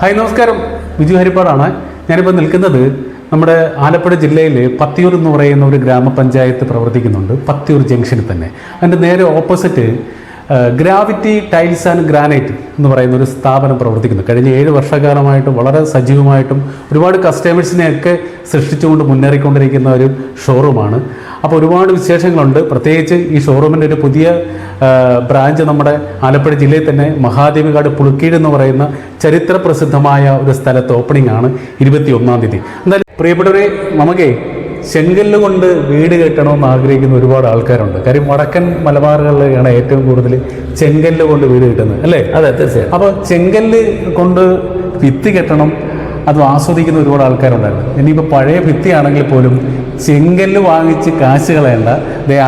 Hi നമസ്കാരം. ബിജു ഹരിപ്പാടാണ്. ഞാനിപ്പോൾ നിൽക്കുന്നത് നമ്മുടെ ആലപ്പുഴ ജില്ലയിൽ പത്തിയൂർ എന്ന് പറയുന്ന ഒരു ഗ്രാമപഞ്ചായത്ത് പ്രവർത്തിക്കുന്നുണ്ട്. പത്തിയൂർ ജംഗ്ഷനിൽ തന്നെ. അതിന്റെ നേരെ opposite gravity tiles and granite എന്ന് പറയുന്ന ഒരു സ്ഥാപനം പ്രവർത്തിക്കുന്നു. കഴിഞ്ഞ ഏഴ് വർഷക്കാലമായിട്ട് വളരെ സജീവമായിട്ടും ഒരുപാട് കസ്റ്റമേഴ്സിനെയൊക്കെ സൃഷ്ടിച്ചുകൊണ്ട് മുന്നേറിക്കൊണ്ടിരിക്കുന്ന ഒരു ഷോറൂമാണ്. അപ്പോൾ ഒരുപാട് വിശേഷങ്ങളുണ്ട്. പ്രത്യേകിച്ച് ഈ ഷോറൂമിന്റെ ഒരു പുതിയ ബ്രാഞ്ച് നമ്മുടെ ആലപ്പുഴ ജില്ലയിൽ തന്നെ മഹാദേവികാട് പുളുക്കീട് എന്ന് പറയുന്ന ചരിത്ര പ്രസിദ്ധമായ ഒരു സ്ഥലത്ത് ഓപ്പണിംഗ് ആണ് ഇരുപത്തി ഒന്നാം തീയതി. എന്തായാലും പ്രിയപ്പെട്ടവരെ നമുക്കേ ചെങ്കല്ല് കൊണ്ട് വീട് കെട്ടണമെന്ന് ആഗ്രഹിക്കുന്ന ഒരുപാട് ആൾക്കാരുണ്ട്. കാര്യം വടക്കൻ മലബാറുകളിലാണ് ഏറ്റവും കൂടുതൽ ചെങ്കല്ല് കൊണ്ട് വീട് കിട്ടുന്നത് അല്ലേ? അതെ തീർച്ചയായും. അപ്പോൾ ചെങ്കല്ല് കൊണ്ട് ഭിത്തി കെട്ടണം അത് ആസ്വദിക്കുന്ന ഒരുപാട് ആൾക്കാരുണ്ടായിരുന്നു. ഇനിയിപ്പോൾ പഴയ ഭിത്തിയാണെങ്കിൽ പോലും ചെങ്കല്ല് വാങ്ങിച്ച് കാശ് കളയണ്ട.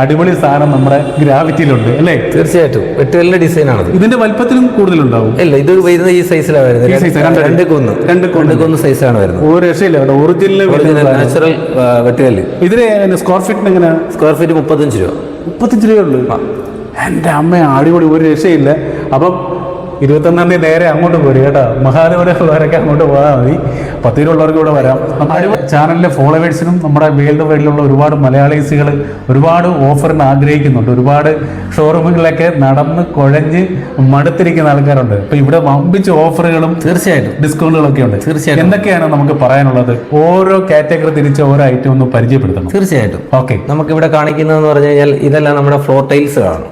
അടിപൊളി സാധനം നമ്മുടെ ഗ്രാവിറ്റിയിലുണ്ട് അല്ലേ? തീർച്ചയായിട്ടും. വെട്ടുകല്ലിന്റെ ഡിസൈൻ ആണ് ഇതിന്റെ വലിപ്പത്തിലും കൂടുതലുണ്ടാവും. ഇല്ല ഇത് വരുന്നത് ഈ സൈസിലാണ് വരുന്നത്. രണ്ട് കൊന്ന്. രണ്ട് കൊണ്ട് കൊന്ന്. സൈസാണ് വരുന്നത്. ഒരു രക്ഷയില്ല ഒറിജിനൽ ഒറിജിനൽ നാച്ചുറൽ വെട്ടുകല്ല് ഇതിന് സ്ക്വയർ ഫീറ്റിന് എങ്ങനെയാണ് സ്ക്വയർ ഫീറ്റ് മുപ്പത്തഞ്ച് രൂപ. മുപ്പത്തഞ്ച് രൂപയുള്ളൂ എന്റെ അമ്മ അടിപൊളി. ഒരു രക്ഷയില്ല. അപ്പം ഇരുപത്തൊന്നാം തീയതി നേരെ അങ്ങോട്ട് പോരും കേട്ടോ. മഹാദേവനുള്ളവരൊക്കെ അങ്ങോട്ട് പോയാൽ മതി. പത്തിരുള്ളവർക്ക് ഇവിടെ വരാം. ചാനലിലെ ഫോളോവേഴ്സിനും നമ്മുടെ വേൾഡ് വൈഡിലുള്ള ഒരുപാട് മലയാളീസുകൾ ഒരുപാട് ഓഫറിന് ആഗ്രഹിക്കുന്നുണ്ട്. ഒരുപാട് ഷോറൂമുകളിലൊക്കെ നടന്ന് കുഴഞ്ഞ് മടുത്തിരിക്കുന്ന ആൾക്കാരുണ്ട്. ഇപ്പൊ ഇവിടെ വമ്പിച്ച ഓഫറുകളും തീർച്ചയായിട്ടും. ഡിസ്കൗണ്ടുകളൊക്കെ ഉണ്ട്. തീർച്ചയായിട്ടും. എന്തൊക്കെയാണ് നമുക്ക് പറയാനുള്ളത്? ഓരോ കാറ്റഗറി തിരിച്ച് ഓരോ ഐറ്റം ഒന്ന് പരിചയപ്പെടുത്തണം. തീർച്ചയായിട്ടും. ഓക്കെ നമുക്ക് ഇവിടെ കാണിക്കുന്നതെന്ന് പറഞ്ഞു കഴിഞ്ഞാൽ ഇതെല്ലാം നമ്മുടെ ഫ്ലോർ ടൈൽസ് കാണും.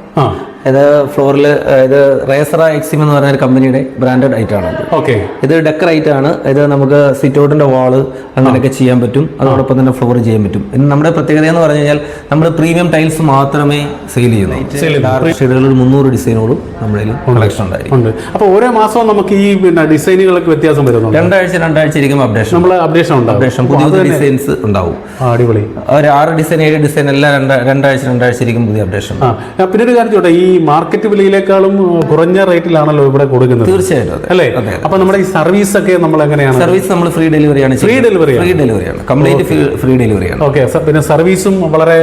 ഇത് ഫ്ലോറിൽ ഇത് റേസറ എക്സിം എന്ന് പറഞ്ഞ ഒരു കമ്പനിയുടെ ബ്രാൻഡഡ് ഐറ്റം ആണ് ഇത്. ഓക്കെ. ഇത് ഡെക്കർ ഐറ്റം ആണ്. ഇത് നമുക്ക് സിറ്റൗട്ടിന്റെ വാൾ അങ്ങനെയൊക്കെ ചെയ്യാൻ പറ്റും. അതോടൊപ്പം തന്നെ ഫ്ലോർ ചെയ്യാൻ പറ്റും. ഇനി നമ്മുടെ പ്രത്യേകത എന്ന് പറഞ്ഞു കഴിഞ്ഞാൽ നമ്മൾ പ്രീമിയം ടൈൽസ് മാത്രമേ സെയിൽ ചെയ്യുന്നുള്ളൂ. ഷെയ്ഡുകൾ ഒരു മുന്നൂറ് ഡിസൈനുകളും നമ്മുടെ കളക്ഷൻ ഉണ്ടായിരിക്കും. അപ്പോൾ അപ്പൊ ഓരോ മാസവും നമുക്ക് ഈ പിന്നെ ഡിസൈനുകളൊക്കെ വ്യത്യാസം വരുന്നു രണ്ടാഴ്ച രണ്ടാഴ്ച ഇരിക്കും അപ്ഡേഷൻ നമ്മൾ അപ്ഡേഷൻ ഉണ്ടാവും. അപ്ഡേഷൻ പുതിയ പുതിയ ഡിസൈൻസ് ഉണ്ടാവും. അടിപൊളി. ഒരു ആറ് ഡിസൈൻ ഏഴ് ഡിസൈൻ എല്ലാം രണ്ട രണ്ടാഴ്ച രണ്ടാഴ്ച ഇരിക്കും പുതിയ അപ്ഡേഷൻ പിന്നെ ഒരു കാര്യം ചോട്ടെ ഈ മാർക്കറ്റ് വിലയിലേക്കാളും കുറഞ്ഞ റേറ്റിലാണല്ലോ ഇവിടെ കൊടുക്കുന്നത്. തീർച്ചയായിട്ടും അല്ലേ? അപ്പൊ നമ്മുടെ ഈ സർവീസ് ഒക്കെ നമ്മൾ എങ്ങനെയാണ് സർവീസ് നമ്മൾ ഫ്രീ ഡെലിവറിയാണ് ഫ്രീ ഡെലിവറി ഫ്രീ ഡെലിവറിയാണ് കംപ്ലീറ്റ് ഫ്രീ ഡെലിവറിയാണ് ഓക്കെ പിന്നെ സർവീസും വളരെ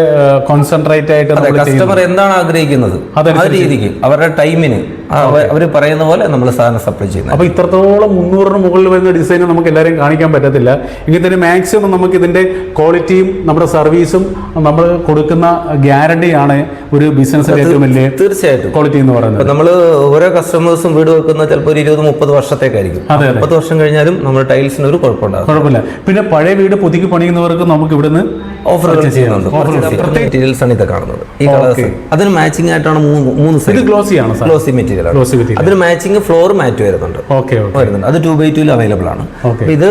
കോൺസെൻട്രേറ്റ് ആയിട്ട് കസ്റ്റമർ എന്താണ് ആഗ്രഹിക്കുന്നത്? ആ രീതിക്ക് അവരുടെ ടൈമിന് അവർ പറയുന്ന പോലെ നമ്മൾ സാധനം സപ്ലൈ ചെയ്യുന്നത്. അപ്പൊ ഇത്രത്തോളം മുന്നൂറിന് മുകളിൽ വരുന്ന ഡിസൈൻ നമുക്ക് എല്ലാവരെയും കാണിക്കാൻ പറ്റത്തില്ല. എങ്കിൽ തന്നെ മാക്സിമം നമുക്ക് ഇതിന്റെ ക്വാളിറ്റിയും നമ്മുടെ സർവീസും നമ്മൾ കൊടുക്കുന്ന ഗ്യാരണ്ടിയാണ് ഒരു ബിസിനസ് ഏറ്റവും വലിയ തീർച്ചയായിട്ടും. ക്വാളിറ്റി എന്ന് പറയുന്നത്. നമ്മൾ ഓരോ കസ്റ്റമേഴ്സും വീട് വെക്കുന്ന ചിലപ്പോൾ ഒരു ഇരുപത് മുപ്പത് വർഷത്തേക്കായിരിക്കും. മുപ്പത് വർഷം കഴിഞ്ഞാലും നമ്മൾ ടൈൽസിന് ഒരു കുഴപ്പമുണ്ടാകും കുഴപ്പമില്ല. പിന്നെ പഴയ വീട് പുതുക്കി പണിയുന്നവർക്ക് നമുക്ക് ഇവിടുന്ന് ഓഫർ ചെയ്യുന്നുണ്ട്. മെറ്റീരിയൽസ് ആണ് ഇത് കാണുന്നത്. ഈ കളേഴ്സ് അതിന് മാച്ചിങ് ആയിട്ടാണ് മൂന്ന് സൈഡ് ഗ്ലോസി ആണ് ഗ്ലോസി മെറ്റീരിയൽ ആണ്. അതിന് മാച്ചിങ് ഫ്ലോർ മാറ്റ് വരുന്നുണ്ട് വരുന്നുണ്ട്. അത് ടു ബൈ ടൂൽ അവൈലബിൾ ആണ്. ഇത്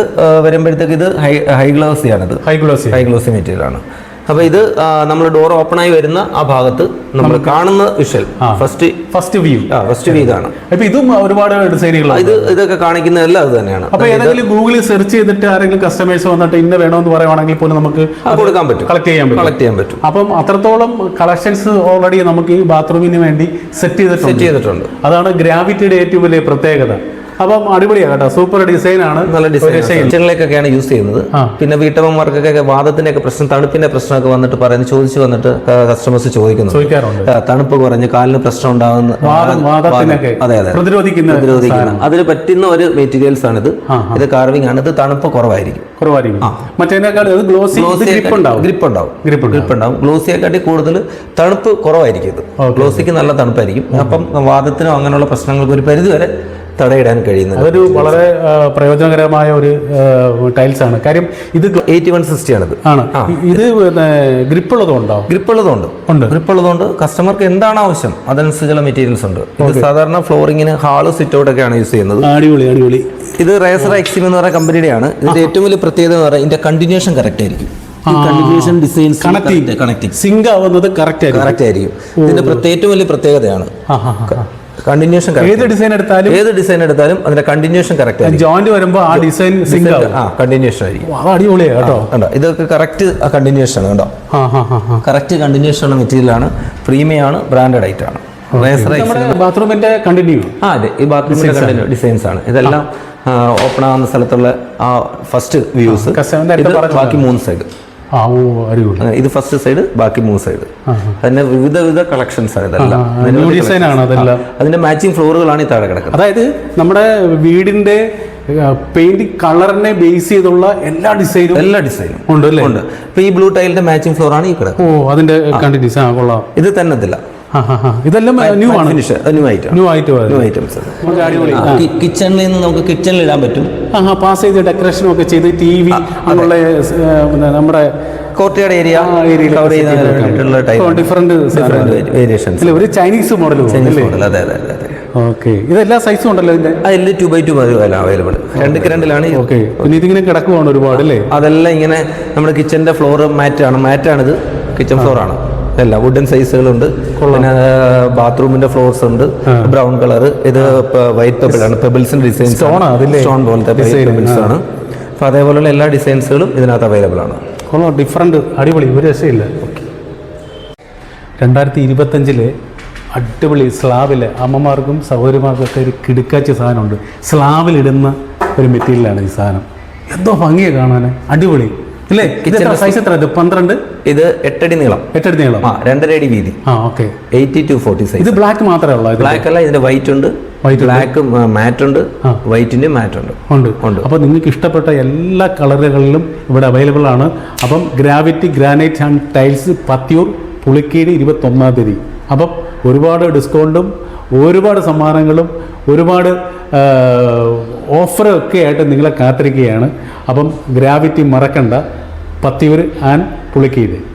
വരുമ്പോഴത്തേക്ക് ഇത് ഹൈ ഹൈ ഗ്ലോസി ഇത് high glossy high glossy material ആണ്. അപ്പൊ ഇത് നമ്മൾ ഡോർ ഓപ്പൺ ആയി വരുന്ന ആ ഭാഗത്ത് നമ്മൾ കാണുന്ന visual first first view first view ഇതാണ്. അപ്പോൾ ഇതും ഒരുപാട് ഡിസൈനുകളാണ്. ഇത് ഇതൊക്കെ കാണിക്കുന്നതെല്ലാം അത് തന്നെയാണ്. അപ്പൊ ഏതെങ്കിലും ഗൂഗിളിൽ സെർച്ച് ചെയ്തിട്ട് ആരെങ്കിലും കസ്റ്റമേഴ്സ് വന്നിട്ട് ഇന്ന വേണമെന്ന് പറയുവാണെങ്കിൽ പോലും നമുക്ക് കൊടുക്കാൻ പറ്റും. കളക്ട് ചെയ്യാൻ പറ്റും. കളക്ട് ചെയ്യാൻ പറ്റും. അപ്പം അത്രത്തോളം കളക്ഷൻസ് ഓൾറെഡി നമുക്ക് ഈ ബാത്റൂമിന് വേണ്ടി സെറ്റ് ചെയ്തിട്ടുണ്ട്. സെറ്റ് ചെയ്തിട്ടുണ്ട്. അതാണ് ഗ്രാവിറ്റിയുടെ ഏറ്റവും വലിയ പ്രത്യേകത. അപ്പം അടിപൊളിയാണ് കേട്ടോ. സൂപ്പർ ഡിസൈൻ ആണ്. നല്ല ഡിസൈനിലേക്കൊക്കെയാണ്. യൂസ് ചെയ്യുന്നത്. പിന്നെ വീട്ടമ്മമാർക്കൊക്കെ വാദത്തിന്റെ ഒക്കെ പ്രശ്നം തണുപ്പിന്റെ പ്രശ്നമൊക്കെ വന്നിട്ട് പറയുന്നത് ചോദിച്ചു വന്നിട്ട് കസ്റ്റമേഴ്സ് ചോദിക്കുന്നു. തണുപ്പ് കുറഞ്ഞ് കാലിന് പ്രശ്നം ഉണ്ടാകുന്ന അതെ അതെ പ്രതിരോധിക്കുന്ന പ്രതിരോധിക്കുന്ന. അതിന് പറ്റുന്ന ഒരു മെറ്റീരിയൽസ് ആണ് ഇത് ഇത് കാർവിംഗ് ആണ്. ഇത് തണുപ്പ് കുറവായിരിക്കും. ഗ്രിപ്പ് ഉണ്ടാവും. ഗ്രിപ്പ് ഉണ്ടാവും. ഗ്ലോസിയെക്കാട്ടി കൂടുതൽ തണുപ്പ് കുറവായിരിക്കും ഇത്. ഗ്ലോസിക്ക് നല്ല തണുപ്പായിരിക്കും. അപ്പം വാദത്തിനോ അങ്ങനെയുള്ള പ്രശ്നങ്ങൾക്ക് ഒരു പരിധി വരെ തടയിടാൻ കഴിയുന്നത് അതൊരു വളരെ പ്രയോജനകരമായ ഒരു ടൈൽസ് ആണ്. കാര്യം ഇത് എയ്റ്റി വൺ സിക്സ്റ്റി ആണിത് ആണ് ഇത് ഗ്രിപ്പ് ഉള്ളതുണ്ടോ ഗ്രിപ്പ് ഉള്ളതുകൊണ്ട് ഉണ്ട്. ഗ്രിപ്പ് ഉള്ളതുകൊണ്ട് കസ്റ്റമർക്ക് എന്താണ് ആവശ്യം? അതനുസരിച്ചുള്ള മെറ്റീരിയൽസ് ഉണ്ട്. ഇത് സാധാരണ ഫ്ലോറിങ്ങിന് ഹാൾ സിറ്റ് ഔട്ട് ഒക്കെയാണ് യൂസ് ചെയ്യുന്നത്. അടിപൊളി അടിപൊളി. ഇത് റേസർ എക്സിം എന്ന് പറയുന്ന കമ്പനിയുടെയാണ് ഇതിന്റെ ഏറ്റവും വലിയ പ്രത്യേകത എന്ന് പറയുന്നത് ഇതിന്റെ കണ്ടിന്യൂഷൻ കറക്റ്റ് ആയിരിക്കും. Continuation designs Connecting. Connecting sync ആവുന്നത് കറക്റ്റ് ആയിരിക്കും. കറക്റ്റ് ആയിരിക്കും. ഇതിന്റെ ഏറ്റവും വലിയ പ്രത്യേകതയാണ്. കണ്ടിന്യൂഷൻ ഏത് ഡിസൈൻ എടുത്താലും ഏത് ഡിസൈൻ എടുത്താലും അതിന്റെ കണ്ടിന്യൂഷൻ കറക്റ്റ് ജോയിന്റ് വരുമ്പോൾ ആ ഡിസൈൻ സിങ്ക് ആ കണ്ടിന്യൂഷൻ ആയിരിക്കും. അത് അടിപൊളിയാ കേട്ടോ. കണ്ടോ? ഇതൊക്കെ കറക്റ്റ് കണ്ടിന്യൂഷൻ ആണ് ആ കറക്റ്റ് കണ്ടിന്യൂഷൻ ആണ്. പ്രീമിയം ആണ് ബ്രാൻഡഡ് ഐറ്റം ആണ്. ബാത്റൂമിന്റെ കണ്ടിന്യൂ ആ അതെ ഈ ബാത്റൂമിന്റെ കണ്ടിന്യൂ ഡിസൈൻസ് ആണ്. ഇതെല്ലാം ഓപ്പൺ ആവുന്ന സ്ഥലത്തുള്ള ആ ഫസ്റ്റ് വ്യൂസ്. ബാക്കി മൂന്ന് സൈഡ് ആ ഓ അടിപൊളി. ഇത് ഫസ്റ്റ് സൈഡ് ബാക്കി മൂന്ന് സൈഡ് അതിന്റെ വിവിധ വിധ കളക്ഷൻസ് ആണ് ഇതെല്ലാം. ന്യൂ ഡിസൈൻ ആണ് അതെല്ലാം. അതിന്റെ മാച്ചിങ് ഫ്ലോറുകളാണ് ഈ താഴെ കിടക്കുന്നത്. അതായത് നമ്മുടെ വീടിന്റെ പെയിന്റിംഗ് കളറിനെ ബേസ് ചെയ്തുള്ള എല്ലാ ഡിസൈനും എല്ലാ ഡിസൈനും ഉണ്ട് അല്ലേ? ഉണ്ട്. ഇപ്പൊ ഈ ബ്ലൂ ടൈലിന്റെ മാച്ചിങ് ഫ്ലോർ ആണ് ഈ കിടക്കുന്നത്. ഓ അതിന്റെ കണ്ടിന്യൂസ്. ആ കൊള്ളാം. ഇത് തന്നത്തില്ല ഇതെല്ലാം ന്യൂ ആണ്. ഫിനിഷ് ന്യൂ ഐറ്റം ന്യൂ ആയിട്ട് ന്യൂ ഐറ്റംസ് കിച്ചണിൽ നിന്ന് നമുക്ക് കിച്ചണിൽ ഇടാൻ പറ്റും. ആ പാസ് ചെയ്ത് ഡെക്കറേഷൻ ഒക്കെ ചെയ്ത് ടി വി അങ്ങനെയുള്ള പിന്നെ നമ്മുടെ കോർട്ടിയാട് ഏരിയ കവർ ചെയ്യാനായിട്ടുള്ള ടൈപ്പ് ഡിഫറെന്റ് വേരിയേഷൻസ് അല്ല ഒരു ചൈനീസ് മോഡൽ ചൈനീസ് മോഡൽ അതെ അതെ അതെ ഓക്കെ ഇതെല്ലാ സൈസും ഉണ്ടല്ലോ ഇതിന്റെ? അതിൽ ടു ബൈ ടു അവൈലബിൾ രണ്ട് രണ്ടിലാണ് ഓക്കെ പിന്നെ ഇതിങ്ങനെ കിടക്കുവാണ് ഒരുപാട് അല്ലേ? അതെല്ലാം ഇങ്ങനെ നമ്മുടെ കിച്ചന്റെ ഫ്ലോർ മാറ്റാണ് മാറ്റാണിത് കിച്ചൺ ഫ്ലോർ ആണ്. എല്ലാം വുഡൻ സൈസുകളുണ്ട് പിന്നെ ബാത്റൂമിന്റെ ഫ്ലോർസ് ഉണ്ട്. ബ്രൗൺ കളർ ഇത് വൈറ്റ് പെബിൾ ആണ്. പെബിൾസിന്റെ ഡിസൈൻ സ്റ്റോൺ? സ്റ്റോൺ പോലത്തെ പെബിൾസ് ആണ്. അപ്പൊ അതേപോലെയുള്ള എല്ലാ ഡിസൈൻസുകളും ഇതിനകത്ത് അവൈലബിൾ ആണ്. കൊള്ളാം ഡിഫറെന്റ് അടിപൊളി. ഒരു രസമില്ല. രണ്ടായിരത്തി ഇരുപത്തഞ്ചിൽ അടിപൊളി സ്ലാബിൽ അമ്മമാർക്കും സഹോദരിമാർക്കും ഒക്കെ ഒരു കിടുക്കാച്ച സാധനമുണ്ട്. സ്ലാബിലിടുന്ന ഒരു മെറ്റീരിയലാണ് ഈ സാധനം. എന്തോ ഭംഗിയെ കാണാൻ അടിപൊളി. ഇത് സൈസ് എത്ര ഇത്? പന്ത്രണ്ട്? ഇത് എട്ടടി നീളം. എട്ടടി നീളം. ആ രണ്ടര അടി വീതി. ആ okay eighty two forty size ഇത് ബ്ലാക്ക് മാത്രമേ ഉള്ളൂ ബ്ലാക്ക് അല്ല ഇതിന്റെ വൈറ്റ് ഉണ്ട്. വൈറ്റ്. ബ്ലാക്ക് മാറ്റ് ഉണ്ട്. വൈറ്റിന്റെ മാറ്റ് ഉണ്ട്. ഉണ്ട്. ഉണ്ട്. അപ്പോൾ നിങ്ങൾക്ക് ഇഷ്ടപ്പെട്ട എല്ലാ കളറുകളിലും ഇവിടെ അവൈലബിൾ ആണ്. അപ്പം gravity granite and tiles Pathiyoor Pulikeezhu ഇരുപത്തൊന്നാം തീയതി. അപ്പം ഒരുപാട് ഡിസ്കൗണ്ടും ഒരുപാട് സമ്മാനങ്ങളും ഒരുപാട് ഓഫറും ഒക്കെ ആയിട്ട് നിങ്ങളെ കാത്തിരിക്കുകയാണ്. അപ്പം ഗ്രാവിറ്റി മറക്കണ്ട. പത്തിയൂർ ആൻഡ് പുളിക്കീട്